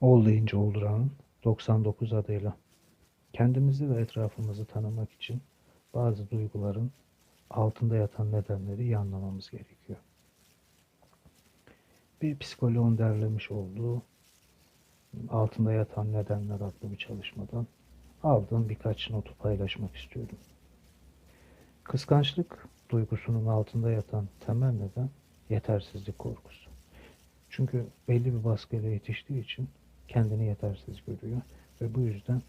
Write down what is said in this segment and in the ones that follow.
Ol deyince olduranın 99 adıyla kendimizi ve etrafımızı tanımak için bazı duyguların altında yatan nedenleri iyi anlamamız gerekiyor. Bir psikoloğun derlemiş olduğu altında yatan nedenler adlı bir çalışmadan aldığım birkaç notu paylaşmak istiyorum. Kıskançlık duygusunun altında yatan temel neden yetersizlik korkusu. Çünkü belli bir baskıyla yetiştiği için kendini yetersiz görüyor ve bu yüzden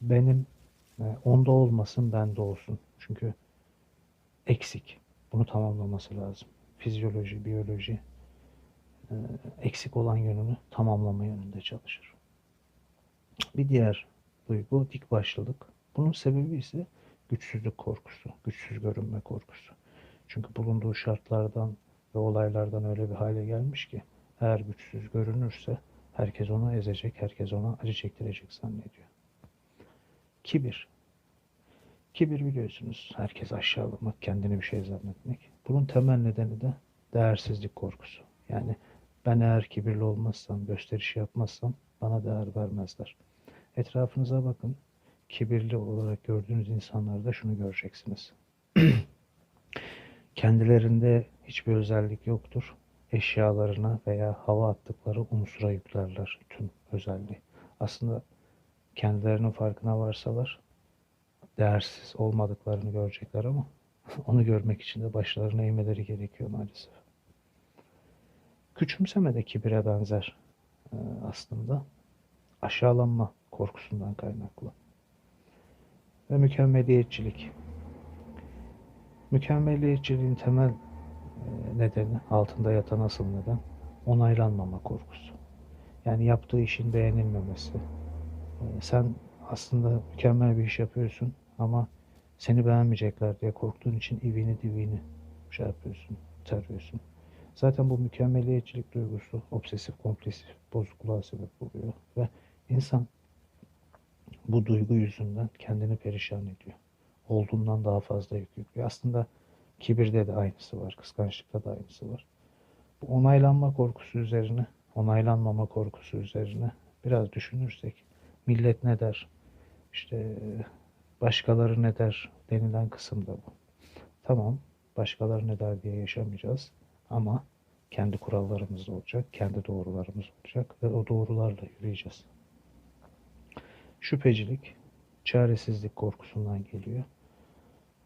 benim e, onda olmasın bende olsun. Çünkü eksik. Bunu tamamlaması lazım. Fizyoloji, biyoloji e, eksik olan yönünü tamamlama yönünde çalışır. Bir diğer duygu dik başlılık. Bunun sebebi ise güçsüzlük korkusu, güçsüz görünme korkusu. Çünkü bulunduğu şartlardan ve olaylardan öyle bir hale gelmiş ki eğer güçsüz görünürse herkes onu ezecek, herkes ona acı çektirecek zannediyor. Kibir. Kibir biliyorsunuz herkes aşağılamak, kendini bir şey zannetmek. Bunun temel nedeni de değersizlik korkusu. Yani ben eğer kibirli olmazsam, gösteriş yapmazsam bana değer vermezler. Etrafınıza bakın. Kibirli olarak gördüğünüz insanlarda şunu göreceksiniz. Kendilerinde hiçbir özellik yoktur. Eşyalarına veya hava attıkları unsura yüklerler tüm özelliği. Aslında kendilerinin farkına varsalar değersiz olmadıklarını görecekler ama onu görmek için de başlarına eğmeleri gerekiyor maalesef. Küçümseme de kibire benzer e, aslında. Aşağılanma korkusundan kaynaklı. Ve mükemmeliyetçilik. Mükemmeliyetçiliğin temel nedeni, altında yatan asıl neden onaylanmama korkusu. Yani yaptığı işin beğenilmemesi. E, sen aslında mükemmel bir iş yapıyorsun ama seni beğenmeyecekler diye korktuğun için ivini divini şey yapıyorsun, tarıyorsun. Zaten bu mükemmeliyetçilik duygusu obsesif kompulsif bozukluğa sebep oluyor ve insan bu duygu yüzünden kendini perişan ediyor. Olduğundan daha fazla yük yüklüyor. Aslında kibirde de aynısı var, kıskançlıkta da aynısı var. Bu onaylanma korkusu üzerine, onaylanmama korkusu üzerine biraz düşünürsek millet ne der, işte başkaları ne der denilen kısım da bu. Tamam, başkaları ne der diye yaşamayacağız ama kendi kurallarımız olacak, kendi doğrularımız olacak ve o doğrularla yürüyeceğiz. Şüphecilik, çaresizlik korkusundan geliyor.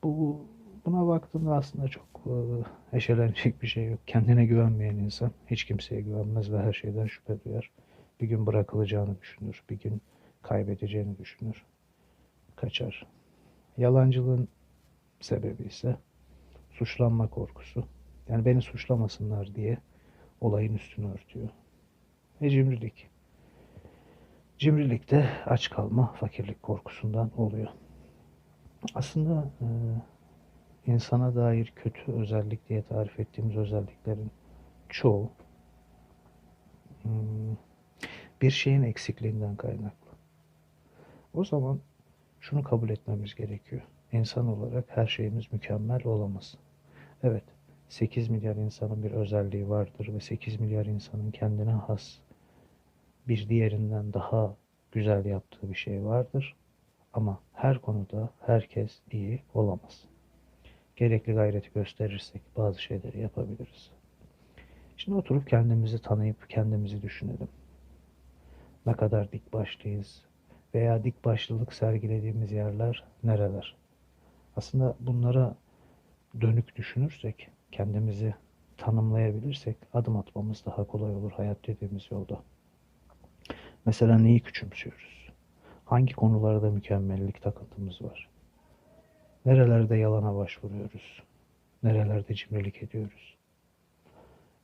Bu buna baktığında aslında çok e, eşelenecek bir şey yok. Kendine güvenmeyen insan hiç kimseye güvenmez ve her şeyden şüphe duyar. Bir gün bırakılacağını düşünür, bir gün kaybedeceğini düşünür, kaçar. Yalancılığın sebebi ise suçlanma korkusu. Yani beni suçlamasınlar diye olayın üstünü örtüyor. Ve cimrilik. Cimrilik de aç kalma, fakirlik korkusundan oluyor. Aslında e, insana dair kötü özellik diye tarif ettiğimiz özelliklerin çoğu hmm, bir şeyin eksikliğinden kaynaklı. O zaman şunu kabul etmemiz gerekiyor. İnsan olarak her şeyimiz mükemmel olamaz. Evet, 8 milyar insanın bir özelliği vardır ve 8 milyar insanın kendine has bir diğerinden daha güzel yaptığı bir şey vardır. Ama her konuda herkes iyi olamaz. Gerekli gayreti gösterirsek bazı şeyleri yapabiliriz. Şimdi oturup kendimizi tanıyıp kendimizi düşünelim. Ne kadar dik başlıyız veya dik başlılık sergilediğimiz yerler nereler? Aslında bunlara dönük düşünürsek, kendimizi tanımlayabilirsek adım atmamız daha kolay olur hayat dediğimiz yolda. Mesela neyi küçümsüyoruz? Hangi konularda mükemmellik takıntımız var? Nerelerde yalana başvuruyoruz? Nerelerde cimrilik ediyoruz?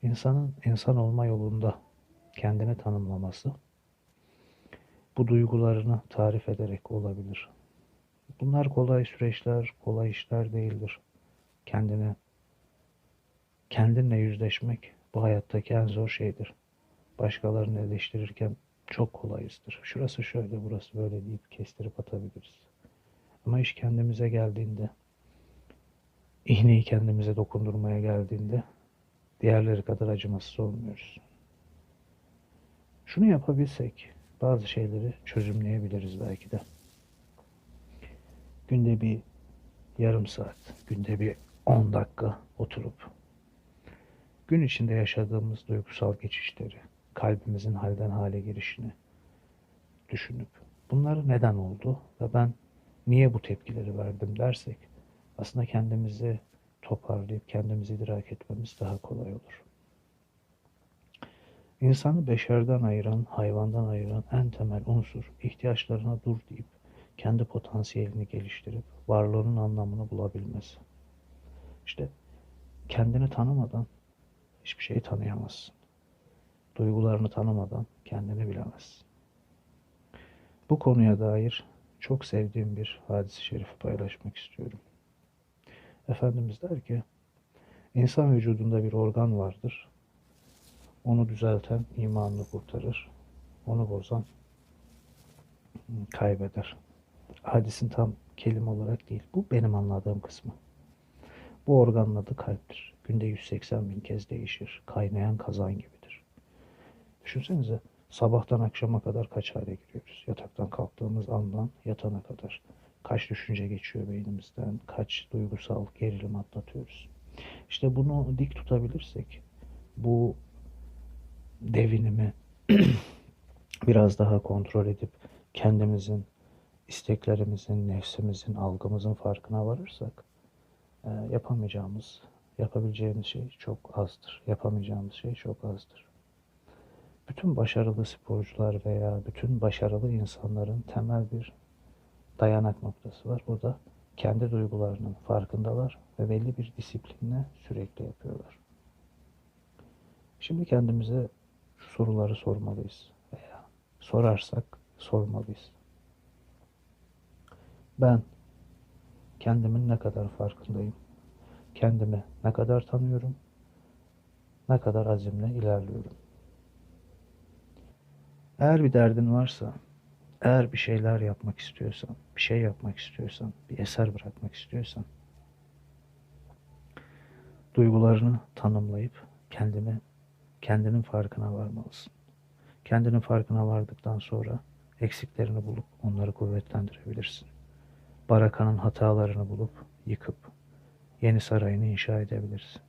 İnsanın insan olma yolunda kendini tanımlaması bu duygularını tarif ederek olabilir. Bunlar kolay süreçler, kolay işler değildir. Kendini kendinle yüzleşmek bu hayattaki en zor şeydir. Başkalarını eleştirirken çok kolayızdır. Şurası şöyle, burası böyle deyip kestirip atabiliriz. Ama iş kendimize geldiğinde, ihneyi kendimize dokundurmaya geldiğinde diğerleri kadar acımasız olmuyoruz. Şunu yapabilsek bazı şeyleri çözümleyebiliriz belki de. Günde bir yarım saat, günde bir 10 dakika oturup gün içinde yaşadığımız duygusal geçişleri, kalbimizin halden hale girişini düşünüp bunları neden oldu ve ben niye bu tepkileri verdim dersek aslında kendimizi toparlayıp kendimizi idrak etmemiz daha kolay olur. İnsanı beşerden ayıran, hayvandan ayıran en temel unsur ihtiyaçlarına dur deyip kendi potansiyelini geliştirip varlığının anlamını bulabilmesi. İşte kendini tanımadan hiçbir şeyi tanıyamazsın. Duygularını tanımadan kendini bilemezsin. Bu konuya dair çok sevdiğim bir hadis-i şerifi paylaşmak istiyorum. Efendimiz der ki, insan vücudunda bir organ vardır. Onu düzelten imanını kurtarır. Onu bozan kaybeder. Hadisin tam kelime olarak değil. Bu benim anladığım kısmı. Bu organın adı kalptir. Günde 180 bin kez değişir. Kaynayan kazan gibidir. Düşünsenize sabahtan akşama kadar kaç hale giriyoruz? Yataktan kalktığımız andan yatana kadar. Kaç düşünce geçiyor beynimizden, kaç duygusal gerilim atlatıyoruz. İşte bunu dik tutabilirsek, bu devinimi biraz daha kontrol edip kendimizin, isteklerimizin, nefsimizin, algımızın farkına varırsak e, yapamayacağımız, yapabileceğimiz şey çok azdır. Yapamayacağımız şey çok azdır. Bütün başarılı sporcular veya bütün başarılı insanların temel bir dayanak noktası var. O da kendi duygularının farkındalar ve belli bir disiplinle sürekli yapıyorlar. Şimdi kendimize şu soruları sormalıyız veya sorarsak sormalıyız. Ben kendimin ne kadar farkındayım? Kendimi ne kadar tanıyorum? Ne kadar azimle ilerliyorum? Eğer bir derdin varsa, eğer bir şeyler yapmak istiyorsan, bir şey yapmak istiyorsan, bir eser bırakmak istiyorsan, duygularını tanımlayıp kendini, kendinin farkına varmalısın. Kendinin farkına vardıktan sonra eksiklerini bulup onları kuvvetlendirebilirsin. Barakanın hatalarını bulup yıkıp yeni sarayını inşa edebilirsin.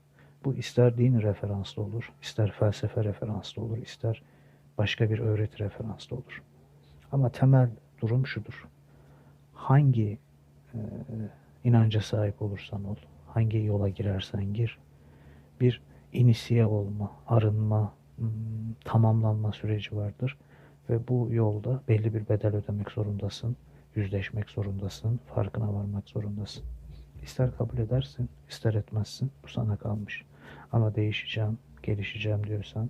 Bu ister din referanslı olur, ister felsefe referanslı olur, ister başka bir öğreti referanslı olur. Ama temel durum şudur. Hangi e, inanca sahip olursan ol, hangi yola girersen gir, bir inisiye olma, arınma, tamamlanma süreci vardır. Ve bu yolda belli bir bedel ödemek zorundasın, yüzleşmek zorundasın, farkına varmak zorundasın. İster kabul edersin, ister etmezsin, bu sana kalmış. Ama değişeceğim, gelişeceğim diyorsan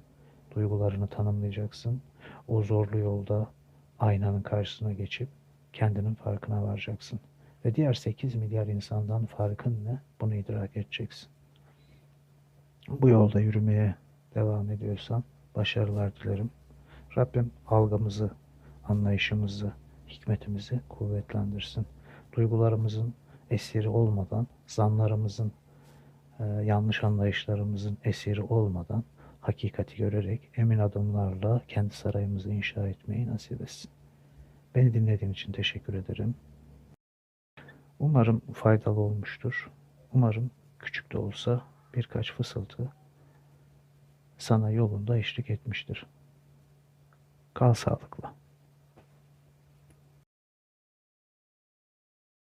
duygularını tanımlayacaksın. O zorlu yolda aynanın karşısına geçip kendinin farkına varacaksın. Ve diğer 8 milyar insandan farkın ne? Bunu idrak edeceksin. Bu yolda yürümeye devam ediyorsan başarılar dilerim. Rabbim algımızı, anlayışımızı, hikmetimizi kuvvetlendirsin. Duygularımızın esiri olmadan, zanlarımızın, e, yanlış anlayışlarımızın esiri olmadan hakikati görerek emin adımlarla kendi sarayımızı inşa etmeyi nasip etsin. Beni dinlediğin için teşekkür ederim. Umarım faydalı olmuştur. Umarım küçük de olsa birkaç fısıltı sana yolunda eşlik etmiştir. Kal sağlıkla.